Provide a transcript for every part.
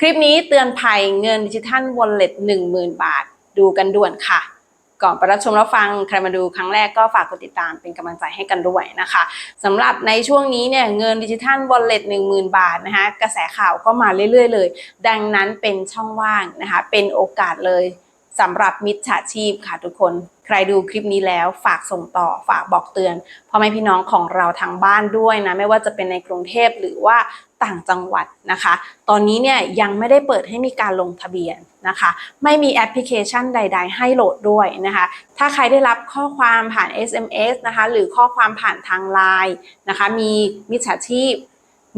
คลิปนี้เตือนภัยเงินดิจิทัลวอลเล็ต10,000บาท ดูกันด่วนค่ะ ก่อนไปรับชมรับฟังใครมาดูครั้งแรกก็ฝากกดติดตามเป็นกำลังใจให้กันด้วยนะคะสำหรับในช่วงนี้เนี่ยเงินดิจิทัลวอลเล็ต10,000บาทนะคะกระแสข่าวก็มาเรื่อยๆเลย ดังนั้นเป็นช่องว่างนะคะเป็นโอกาสเลยสำหรับมิจฉาชีพค่ะทุกคน ใครดูคลิปนี้แล้วฝากส่งต่อฝากบอกเตือนพ่อแม่พี่น้องของเราทางบ้านด้วยนะ ไม่ว่าจะเป็นในกรุงเทพหรือว่า ต่างจังหวัดนะคะ ตอนนี้เนี่ยยังไม่ได้เปิดให้มีการลงทะเบียนนะคะ ไม่มีแอปพลิเคชันใด ๆ ให้โหลดด้วยนะคะ ถ้าใครได้รับข้อความผ่าน SMS นะคะ หรือข้อความผ่านทางไลน์นะคะ มีมิจฉาชีพ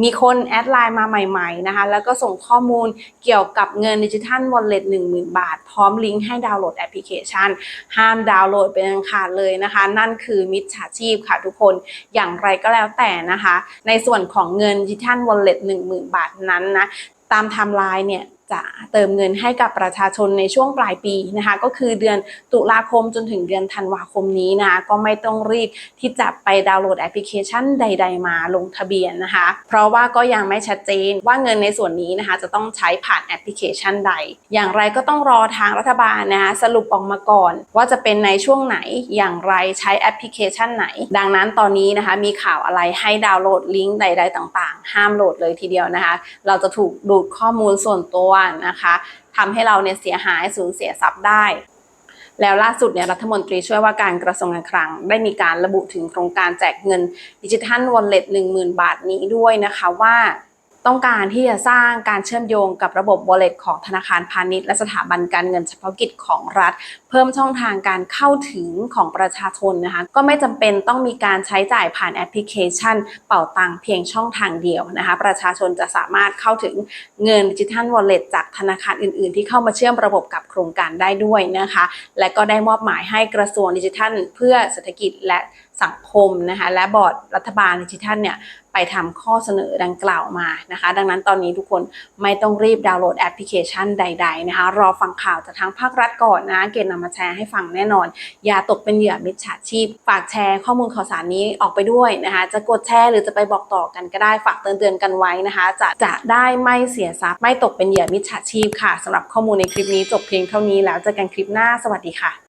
มีคนแอดไลน์มาใหม่ๆนะคะ แล้วก็ส่งข้อมูลเกี่ยวกับเงินดิจิทัลวอลเล็ตหนึ่งหมื่นบาท พร้อมลิงก์ให้ดาวน์โหลดแอปพลิเคชัน ห้ามดาวน์โหลดเป็นอันขาดเลยนะคะ นั่นคือมิจฉาชีพค่ะทุกคนอย่างไรก็แล้วแต่นะคะ ในส่วนของเงินดิจิทัลวอลเล็ตหนึ่งหมื่นบาทนั้นนะตามไทม์ไลน์เนี่ย จะเติมเงินให้กับประชาชนในช่วงปลายปีนะคะ ก็คือเดือนตุลาคมจนถึงเดือนธันวาคมนี้นะคะก็ไม่ต้องรีบที่จะไปดาวน์โหลดแอปพลิเคชันใด ๆ มาลงทะเบียนนะคะ เพราะว่าก็ยังไม่ชัดเจนว่าเงินในส่วนนี้นะคะ จะต้องใช้ผ่านแอปพลิเคชันใด อย่างไรก็ต้องรอทางรัฐบาลนะคะสรุปออกมาก่อน ว่าจะเป็นในช่วงไหนอย่างไรใช้แอปพลิเคชันไหน ดังนั้นตอนนี้นะคะมีข่าวอะไรให้ดาวน์โหลดลิงก์ใด ๆ ต่าง ๆ ห้ามโหลดเลยทีเดียวนะคะ เราจะถูกดูดข้อมูลส่วนตัวนะคะทำให้เราเนี่ยเสียหายสูญเสียทรัพย์ได้ แล้วล่าสุดเนี่ยรัฐมนตรีช่วยว่าการกระทรวงการคลัง ได้มีการระบุถึงโครงการแจกเงินดิจิทัลวอลเล็ตหนึ่งบาทนี้ด้วยนะคะว่า ต้องการที่จะสร้างการเชื่อมโยงกับระบบ wallet ของธนาคารพาณิชย์และสถาบันการเงินเฉพาะกิจของรัฐ เพิ่มช่องทางการเข้าถึงของประชาชนนะคะก็ไม่จำเป็นต้องมีการใช้จ่ายผ่านแอปพลิเคชัน เป่าตังเพียงช่องทางเดียวนะคะประชาชนจะสามารถเข้าถึงเงินดิจิทัลวอลเล็ตจากธนาคารอื่น ๆ ที่เข้ามาเชื่อมระบบกับโครงการได้ด้วยนะคะและก็ได้มอบหมายให้กระทรวงดิจิทัล เพื่อเศรษฐกิจและสังคมนะคะและบอร์ดรัฐบาลดิจิทัลเนี่ยไปทำข้อเสนอดังกล่าวมานะคะ ดังนั้นตอนนี้ทุกคนไม่ต้องรีบดาวน์โหลดแอปพลิเคชันใด ๆ นะคะ รอฟังข่าวจากทางภาครัฐก่อนนะเกณฑ์นำมาแชร์ให้ฟังแน่นอน อย่าตกเป็นเหยื่อมิจฉาชีพ ฝากแชร์ข้อมูลข่าวสารนี้ออกไปด้วยนะคะ จะกดแชร์หรือจะไปบอกต่อกันก็ได้ฝากเตือนๆกันไว้นะคะ จะจะได้ไม่เสียทรัพย์ไม่ตกเป็นเหยื่อมิจฉาชีพค่ะสำหรับข้อมูลในคลิปนี้จบเพียงเท่านี้แล้วเจอกันคลิปหน้าสวัสดีค่ะ